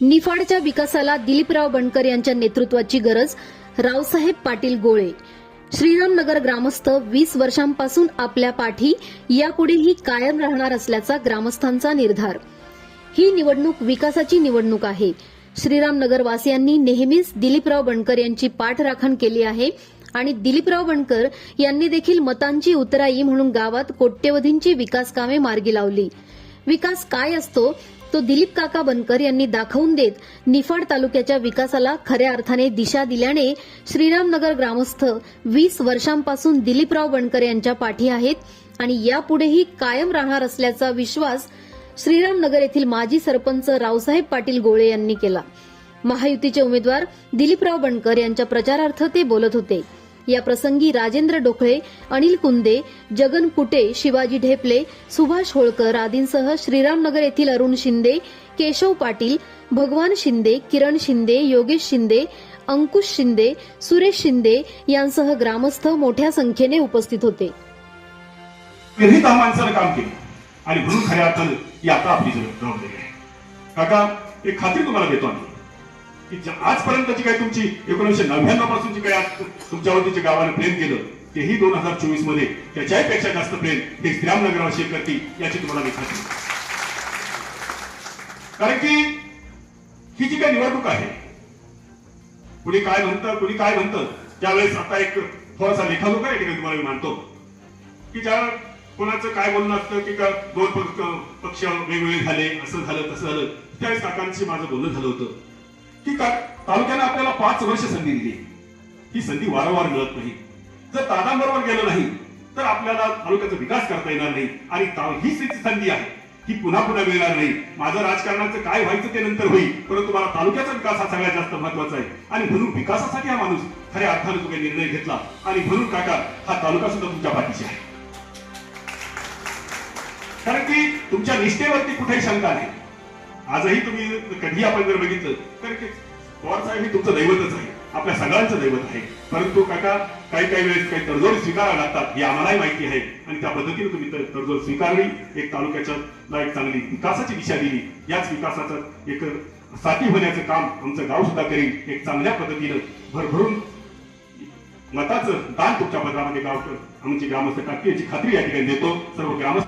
निफाडच्या विकासाला दिलीपराव बनकर यांच्या नेतृत्वाची गरज रावसाहेब पाटील गोळे. श्रीरामनगर ग्रामस्थ वीस वर्षांपासून आपल्या पाठी यापुढेही कायम राहणार असल्याचा ग्रामस्थांचा निर्धार. ही निवडणूक विकासाची निवडणूक आहे. श्रीरामनगर वासियांनी नेहमीच दिलीपराव बनकर यांची पाठराखण केली आहे आणि दिलीपराव बनकर यांनी देखील मतांची उतराई म्हणून गावात कोट्यवधींची विकास कामे मार्गी लावली. विकास काय असतो तो दिलीप काका बनकर यांनी दाखवून देत निफाड तालुक्याच्या विकासाला खऱ्या अर्थाने दिशा दिल्याने श्रीरामनगर ग्रामस्थ वीस वर्षांपासून दिलीपराव बनकर यांच्या पाठी आहेत आणि यापुढेही कायम राहणार असल्याचा विश्वास श्रीरामनगर येथील माजी सरपंच रावसाहेब पाटील गोळे यांनी केला. महायुतीचे उमेदवार दिलीपराव बनकर यांच्या प्रचारार्थ ते बोलत होते. या प्रसंगी राजेंद्र डोकळे अनिल कुंदे जगन कुटे शिवाजी ढेपले सुभाष होळकर आदींसह श्रीरामनगर येथील अरुण शिंदे केशव पाटील भगवान शिंदे किरण शिंदे योगेश शिंदे अंकुश शिंदे सुरेश शिंदे यांसह ग्रामस्थ मोठ्या संख्येने उपस्थित होते. काम केलं. आणि म्हणून खऱ्या अर्थानं ही आता आपली जबाबदारी आहे. काका एक खात्री तुम्हाला देतो आम्ही. की ज्या- आजपर्यंतची काय तुमची एकोणीसशे नव्याण्णव पासूनची काय आज तुमच्यावरती जे गावाने प्रेम केलं तेही दोन हजार चोवीसमध्ये त्याच्याही पेक्षा जास्त प्रेम हे श्रीरामनगरावर करतील याची तुम्हाला मी कारण की ही जी काही निवडणूक आहे कुणी काय म्हणतं कुणी काय म्हणतं त्यावेळेस आता एक थोडासा लेखाजोखा या ठिकाणी तुम्हाला मी मानतो की ज्या कोणाचं काय बोलणं असतं की का दोन पक्ष वेगवेगळे झाले असं झालं तसं झालं त्यावेळेस काकांशी माझं बोलणं झालं होतं. की तालुक्यानं आपल्याला पाच वर्ष संधी दिली. ही संधी वारंवार मिळत नाही. जर दादांबरोबर गेलं नाही तर आपल्याला तालुक्याचा विकास करता येणार नाही. आणि ही हीच संधी आहे. ही पुन्हा पुन्हा मिळणार नाही. माझं राजकारणाचं काय व्हायचं ते नंतर होईल. परंतु मला तालुक्याचा विकास हा सगळ्यात जास्त महत्त्वाचा आहे. आणि म्हणून विकासासाठी हा माणूस खऱ्या अर्थानं तुम्ही निर्णय घेतला. आणि म्हणून काका हा तालुका सुद्धा तुमच्या पाठीशी आहे. कारण की तुमच्या निष्ठेवरती कुठेही शंका नाही. आजही तुम्ही कधी आपण जर बघितलं तर की पवार साहेब हे तुमचं दैवतच आहे. आपल्या सगळ्यांचं दैवत आहे. परंतु काका काही काही वेळेस काही तडजोड स्वीकाराव्या लागतात हे आम्हालाही माहिती आहे. आणि त्या पद्धतीने तुम्ही तडजोड स्वीकारली एक तालुक्याच्या एक चांगली विकासाची दिशा दिली. याच विकासाचं एक साथी होण्याचं काम आमचं गाव सुद्धा करील एक चांगल्या पद्धतीनं भरभरून मताचं दान तुमच्या पत्रामध्ये गाव आमची ग्रामस्थ टाकतील याची खात्री या ठिकाणी देतो. सर्व ग्रामस्थ